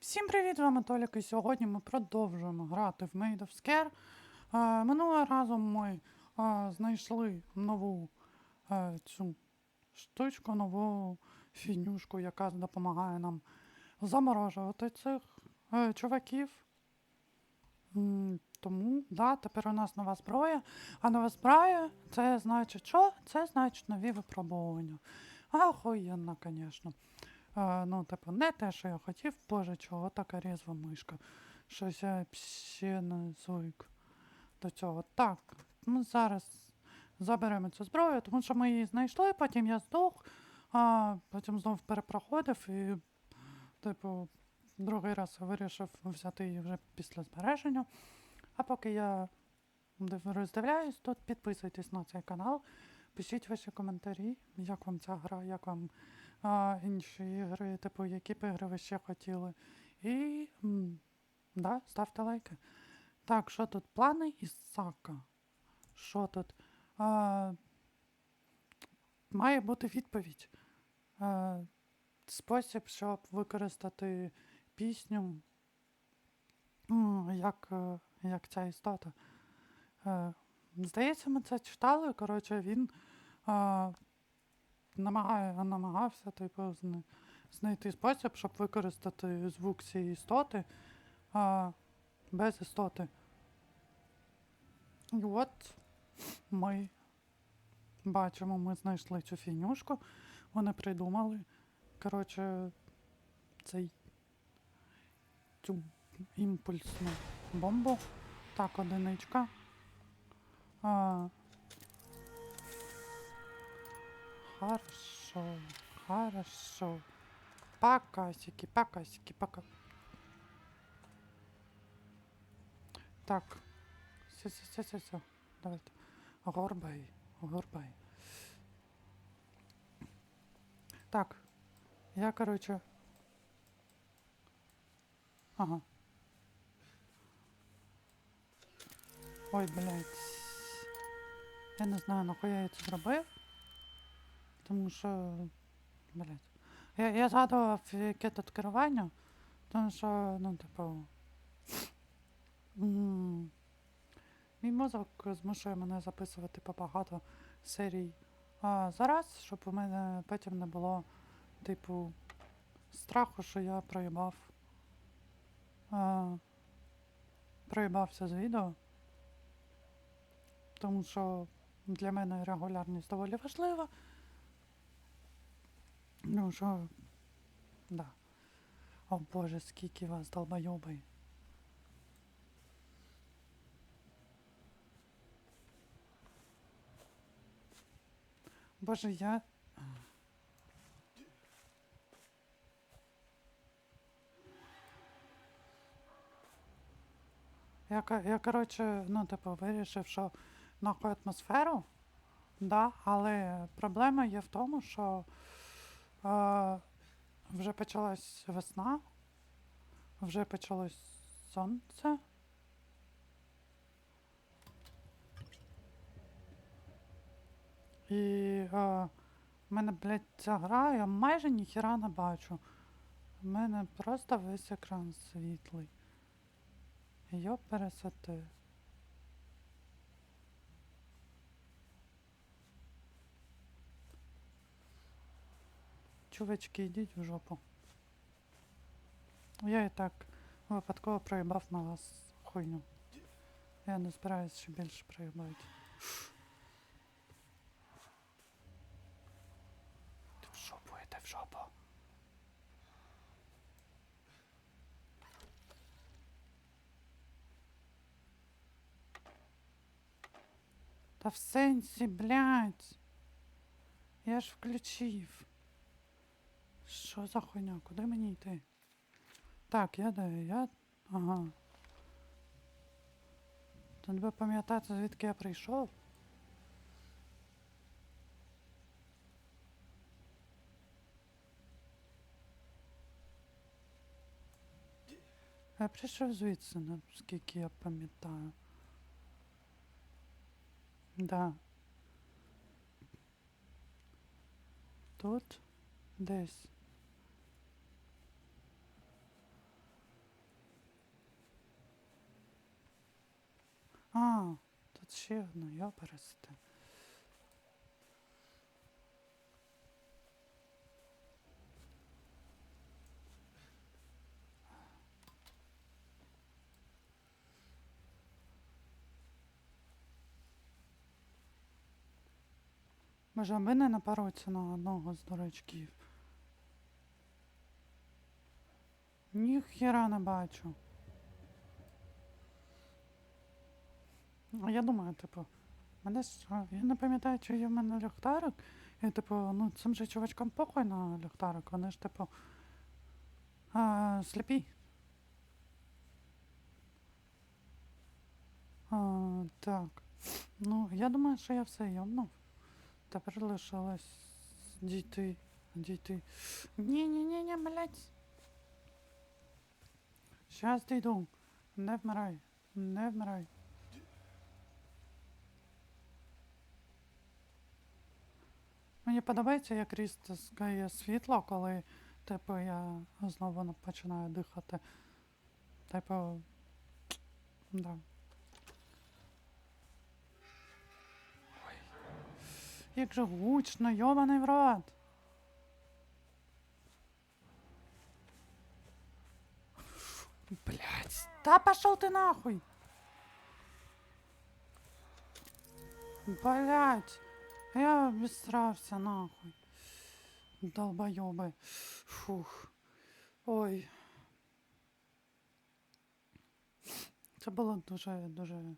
Всім привіт, вами Толік, і сьогодні ми продовжуємо грати в Made of Scare. Е, минулого разу ми е, знайшли нову е, цю штучку, нову фінюшку, яка допомагає нам заморожувати цих е, чуваків. М, Тому, да, тепер у нас нова зброя. А нова зброя це значить що? Це значить нові випробування. Охуєнно, звісно. Е, ну, типу, не те, що я хотів, боже, чого така різва мишка. Щось я не звик до цього. Так, ми зараз заберемо цю зброю, тому що ми її знайшли, потім я здох, а потім знов перепроходив і, типу, другий раз вирішив взяти її вже після збереження. А поки я роздивляюсь, тут підписуйтесь на цей канал, пишіть ваші коментарі, як вам ця гра, як вам а, інші ігри, типу, які б ігри ви ще хотіли. І м, да, ставте лайки. Так, що тут? Плани Ісака. Що тут? А, має бути відповідь. А, спосіб, щоб використати пісню, як, е, як ця істота. Е, Здається, ми це читали. Коротше, він намагає, намагався типу, знайти спосіб, щоб використати звук цієї істоти а, без істоти. І от ми бачимо, ми знайшли цю фінюшку. Вони придумали. Коротше, цей цю імпульсну бомбу. Так, одиничка. А, Хорошо, хорошо. Покасики, покасики, пока. Так. Все, все, все, все, все. Давайте. Горбай, горбай. Так. Я, короче. Ага. Ой, блядь. Я не знаю, нахуя я це зробив. Тому що. Блять. Я, я згадував, яке тут керування, тому що, ну, типу. Мій мозок змушує мене записувати по багато серій а, зараз, щоб у мене потім не було, типу, страху, що я проїбав. А, проїбався з відео. Тому що для мене регулярність доволі важлива. Ну що, да. О боже, скільки вас долбойоби. Боже, я. Я, я коротше, ну, типу, вирішив, що нахуй атмосферу, да, але проблема є в тому, що вже почалась весна, вже почалось сонце. І в мене, блядь, ця гра, я майже ніхіра не бачу. У мене просто весь екран світлий. Йоп пересоти. Чувачки, йдіть в жопу. Я і так випадково проїбав на вас хуйню. Я не збираюсь ще більше проїбати. Ти в жопу, іди в жопу. Та в сенсі, блядь. Я ж включив. Що за хуйня? Куди мені йти? Так, я де? Я. Ага. Тут би пам'ятати, звідки я прийшов. Я прийшов звідси, наскільки я пам'ятаю. Да. Тут десь. А, тут ще одна, я пересте. Може, аби не напороться на одного з дурачків. Ніхіра не бачу. Я думаю, типу, мене ж, я не пам'ятаю, чи є в мене ліхтарик. І, типу, ну цим же чувачкам похуй на ліхтарик, вони ж, типу, а, сліпі. А, так. Ну, я думаю, що я все йомнув. Тепер лишилось дійти. Дійти. Ні-ні-ні-ні, блядь. Щас дійду. Не вмирай. Не вмирай. Мені подобається, як різкає світло, коли, типу, я знову починаю дихати. Типу. Да. Ой. Як же гучно, йобаний в рот. Блять, да пошел ты нахуй! Блять, я обесрался нахуй. Долбоёбы. Фух. Ой. Це було дуже, дуже,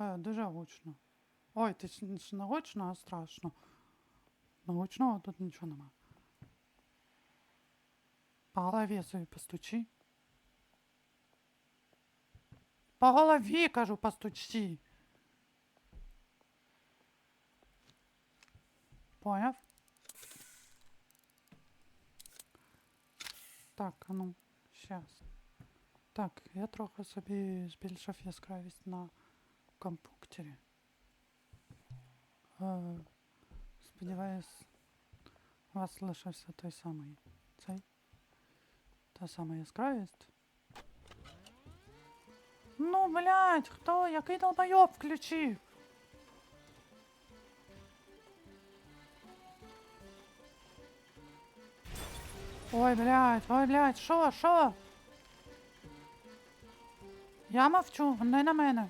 е, дуже гучно. Ой, ти ж не гучно, а страшно. Ну, гучного тут нічого нема. По голові собі постучи. По голові, кажу, постучи. Поняв? Так, а ну, щас. Так, я трохи собі збільшив яскравість на компуктері. Е, сподіваюсь, у вас лишився той самий цей. Та сама яскравість. Ну, блядь, хто? Який долбойоб включив? Ой, блядь, ой, блядь, що, що? Я мовчу, не на мене.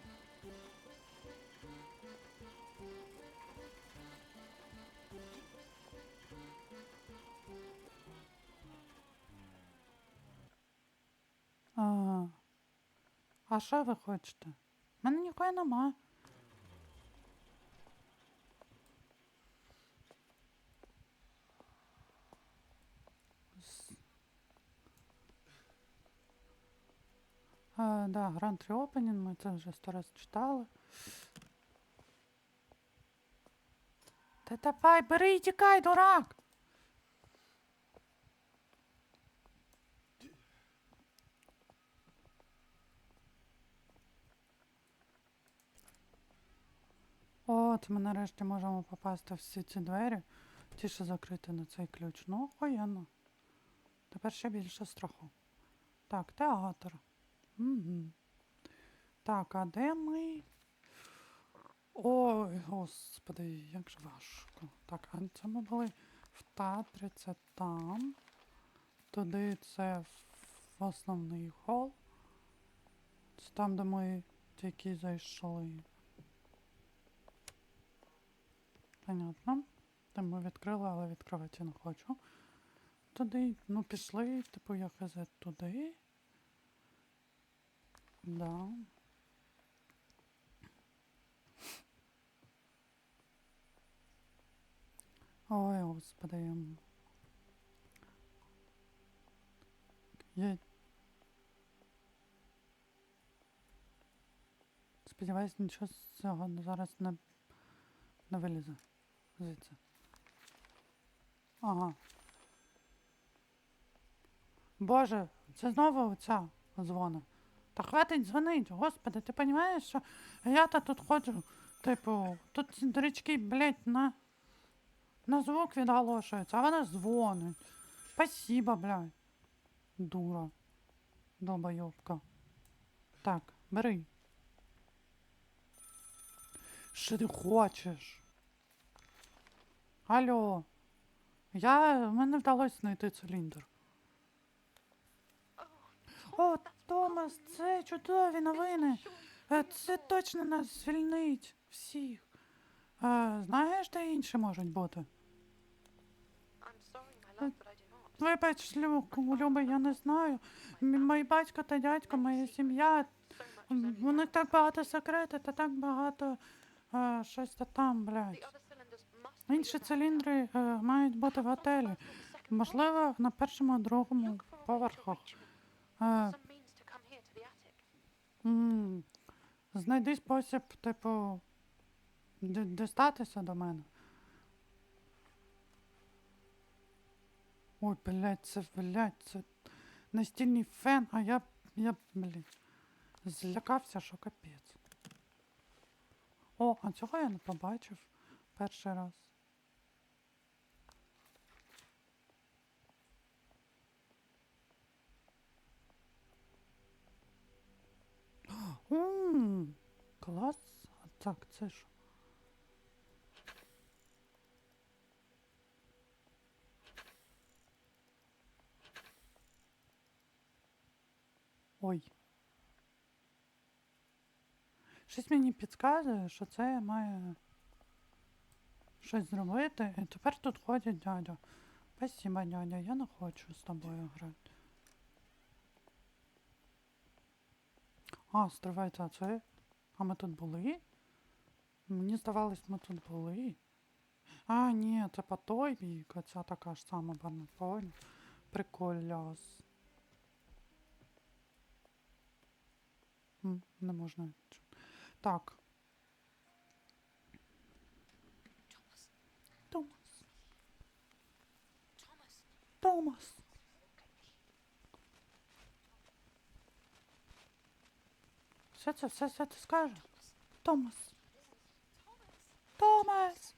Ага. А що ви хочете? У мене нікого нема. А, да, Grand Reopening, ми це вже сто раз читали. Та давай, бери і тікай, дурак! От, ми нарешті можемо попасти в всі ці двері. Ті, що закриті на цей ключ. Ну, охуєнно. Тепер ще більше страху. Так, театр. Так, а де ми? Ой, господи, як же важко. Так, а це ми були в театрі, це там. Туди це в основний хол. Це там, де ми тільки зайшли. Понятно. Там ми відкрили, але відкривати я не хочу. Туди, ну пішли, типу я хз туди. Да. Ой, господи. Я... Сподіваюсь, нічого з цього зараз не, не вилізе звідси. Ага. Боже, це знову ця дзвона. Та хватить дзвонить, господи, ти розумієш, що я-то тут ходжу, типу, тут ці дурачки, блядь, на, на звук відголошуються, а вона дзвонить. Спасибо, блядь. Дура. Долбойовка. Так, бери. Що ти хочеш? Алло. Я. Мене вдалося знайти циліндр. О, Томас, це чудові новини. Е, Це точно нас звільнить всіх. Е, Знаєш, де інші можуть бути? Вибач, Люби, я не знаю. М- Мій батько та дядько, моя сім'я. Них так багато секретів та так багато е, щось та там, блядь. Інші циліндри е, мають бути в готелі. Можливо, на першому, другому поверхах. Знайди спосіб, типу, дістатися до мене. Ой, блядь, це, блядь, це настільний фен, а я, я, блядь, злякався, що капець. О, а цього я не побачив перший раз. Ммм, клас. А так, це ж. Ой. Щось мені підказує, що це має щось зробити. І тепер тут ходить дядя. Спасибо, дядя, я не хочу з тобою грати. А, стривайте, а це. А ми тут були? Мені здавалось, ми тут були. А, ні, це по той бік, оця така ж сама барнаполь. Приколяс. Не можна. Так. Томас. Thomas. Томас. Все це, все, все ти скаже? Томас. Томас.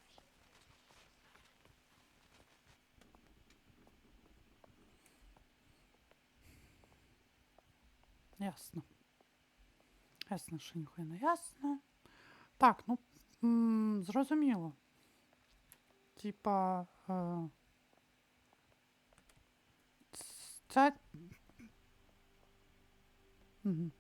Ясно. Ясно, що ніхуя не ясно. Так, ну, м, зрозуміло. Типа. Е, це. Угу.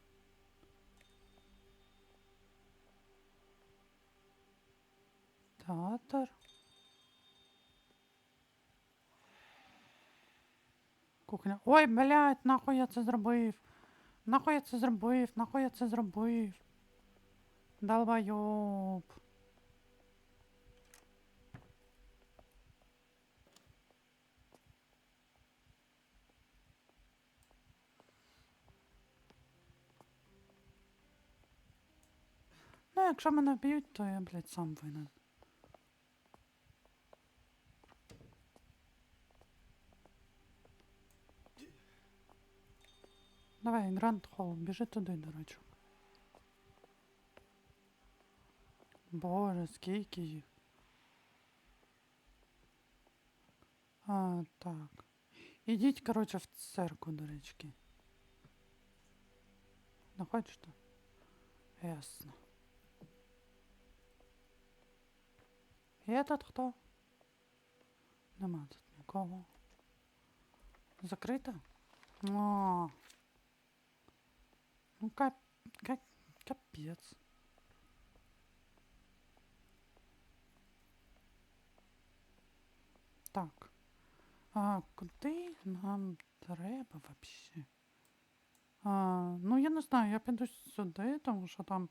Театр. Кухня. Ой, блядь, нахуй я це зробив. Нахуй я це зробив, нахуй я це зробив. Долбойоб. Ну, якщо мене б'ють, то я, блядь, сам винен. Давай, Гранд Холл, біжи туди, дурачок. Боже, скільки їх. А, так. Ідіть, коротше, в церкву, дурачки. Не хочете? Ясно. Є тут хто? Нема тут нікого. Закрито? О. Ну кап... кап... капець. Так. А куди нам треба вообще? А, ну я не знаю, я піду сюди, тому що там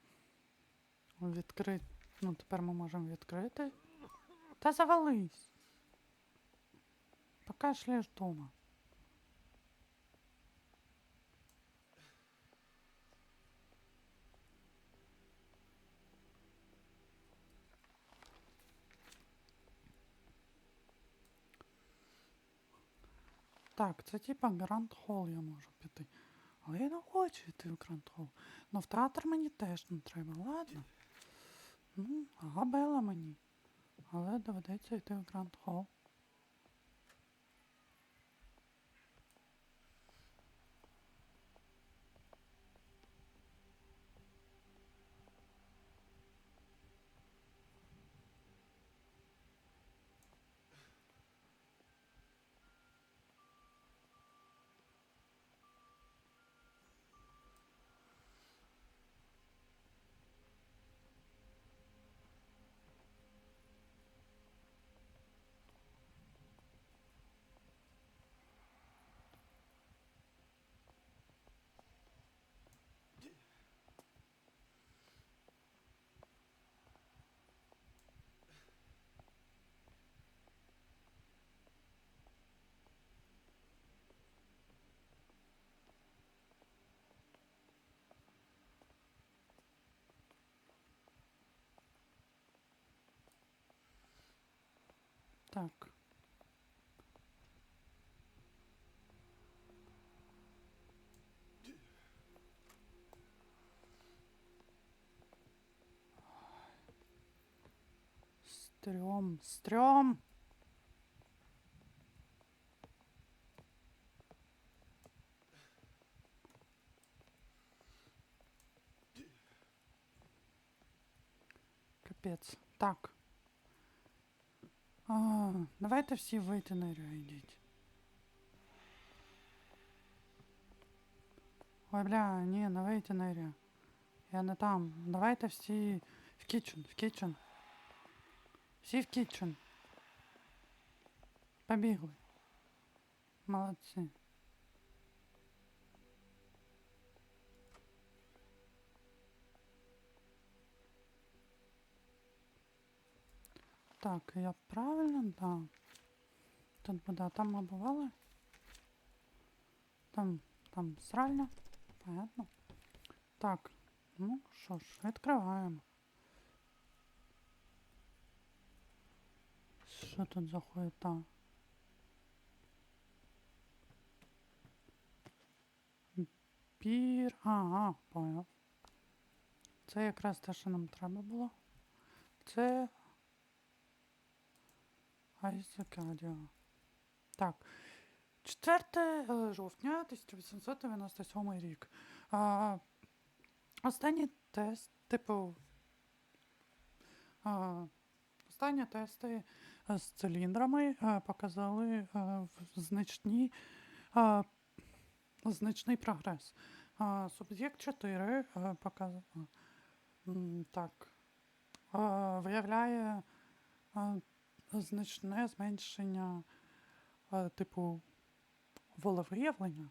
відкрит... Ну, тепер ми можемо відкрити. Та завались. Пока Покашляєш дома. Так, це типа Гранд Холл я можу піти. Але я не хочу йти в Гранд Холл. Ну в театр мені теж не треба, ладно. Ну, габела мені. Але доведеться йти в Гранд Холл. Так. Стрём, стрём. Капець. Так. А, давайте всі вийти на йдіть. Ой, бля, ні, на ветеринарію. Я не там. Давайте всі в кітчен, в кітчен. Всі в кітчен. Побігли. Молодці. Так, я правильно, да. Тут буде, там ми бували. Там, там сральня. Понятно. Так, ну що ж, відкриваємо. Що тут за хуєта? Пір. Ага, поняв. Це якраз те, що нам треба було. Це Айзек Адіо. Так. 4 е, жовтня 1897 рік. А, останній тест, типу. А, останні тести е, з циліндрами е, показали значні, значний прогрес. Суб'єкт 4 е, показав. Так. Виявляє значне зменшення е, типу волевиявлення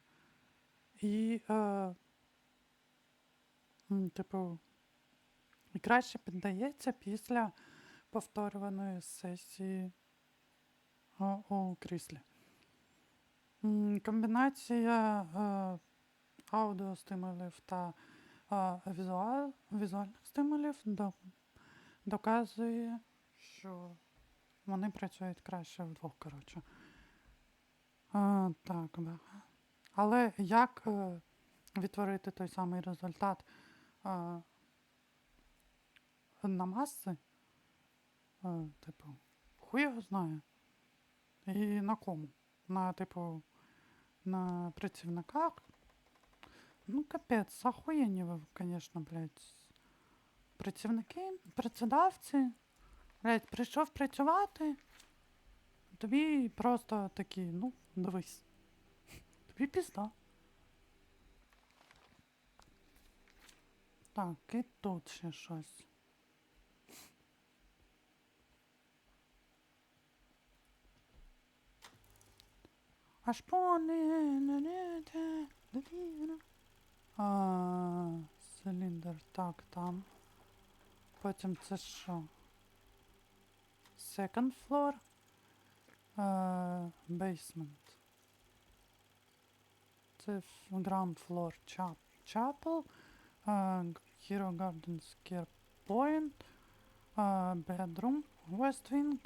і, е, типу, і краще піддається після повторюваної сесії е, у кріслі. Комбінація е, аудіостимулів та е, візуаль, візуальних стимулів до, доказує, що вони працюють краще вдвох, коротше. А, так, бага. Але як е, відтворити той самий результат е, на маси? Е, типу, хуй його знає. І на кому? На, типу, на працівниках? Ну, капець, охуєнні ви, звісно, блядь. Працівники, працедавці. Блять, прийшов працювати. Тобі просто такі, ну, дивись. Тобі пізда. Так, і тут ще щось. Аж поненете. А, циліндр, так, там. Потім це що? Second floor. Uh, basement. Це ground floor chap chapel. Uh, Hero Gardens Care Point. Uh, bedroom. West Wing.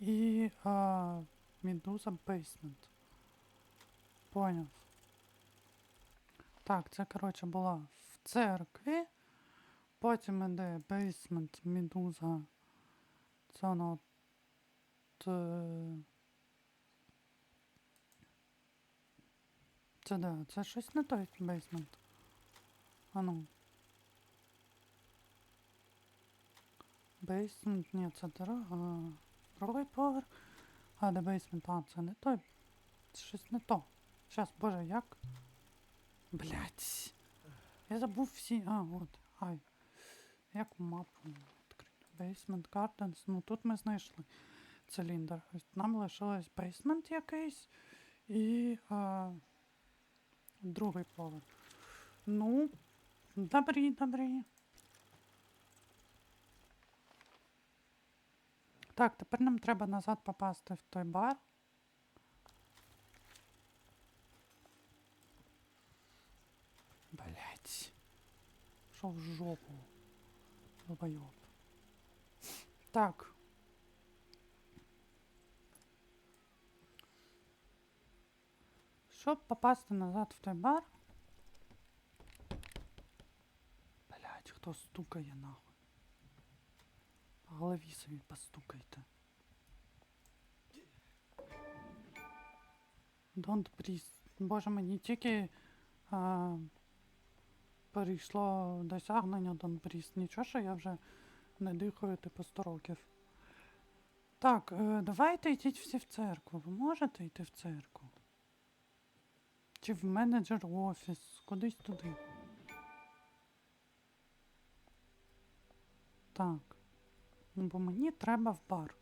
І uh, Medusa Basement. Поняв. Так, це, коротше, була в церкві. Потім іде Basement Medusa. Е, Це да, це щось не той бейсмент. А ну. Бейсмент, ні, це дорога. Другий поверх. А, де бейсмент, а, це не той. Це щось не то. Щас, боже, як? Блять. Я забув всі. А, от. Ай. Як мапу? Basement Gardens. Ну тут ми знайшли циліндр. Нам лишилось бейсмент якийсь і а, другий поверх. Ну, добрі, добрі. Так, тепер нам треба назад попасти в той бар. Блять. Що в жопу? Долбойоб. Так. Щоб попасти назад в той бар. Блять, хто стукає нахуй? По голові собі постукайте. Don't please. Боже мені тільки а, перейшло досягнення Don't Priest. Нічого, що я вже не дихаю по 100 років. Так, е, давайте йдіть всі в церкву. Ви можете йти в церкву? Чи в менеджер офіс, кудись туди. Так. Ну, бо мені треба в бар.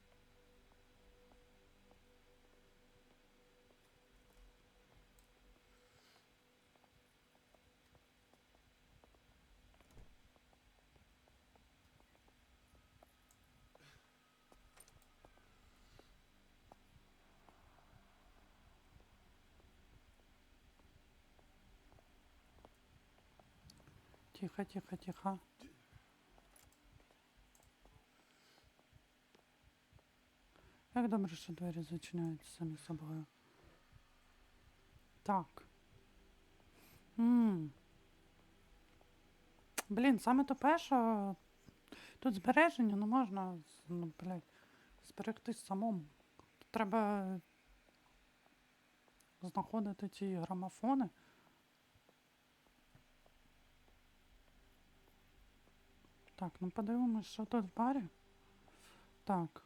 Тихо, тихо, тихо. Як добре, що двері зачиняються самі собою. Так. М. Блін, саме тупе, що тут збереження, ну можна, ну, блядь, зберегти самому. Треба знаходити ці грамофони. Так, ну подивимось, що тут в барі. Так.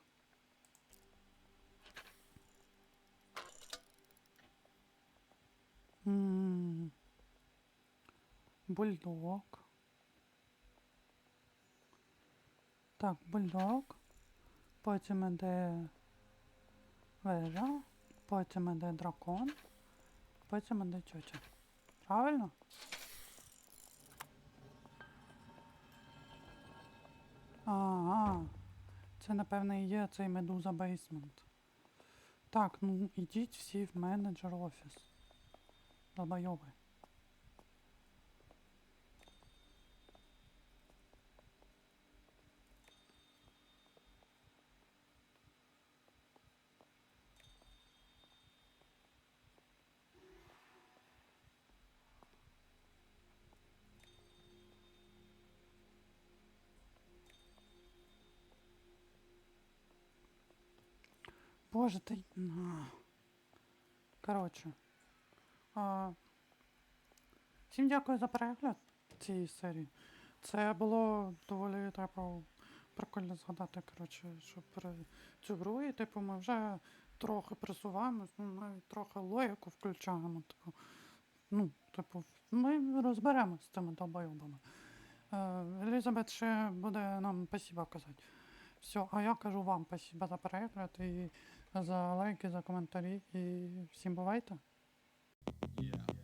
М. Бульдог. Так, бульдог. Потім іде вежа. Потім іде дракон. Потім іде тьотя. Правильно? Це, напевно, і є цей медуза бейсмент. Так, ну ідіть всі в менеджер офіс. Долбойоби. Боже, ти. на. Коротше. А... Всім дякую за перегляд цієї серії. Це було доволі типу, прикольно згадати, коротше, що про цю гру, і типу, ми вже трохи присуваємось, ну, навіть трохи логіку включаємо. Типу, ну, типу, ми розберемося з цими долбойобами. Е, Елізабет ще буде нам спасибо казати. Все, а я кажу вам спасибо за перегляд і за лайки, за коментарі. І всім бувайте. Yeah.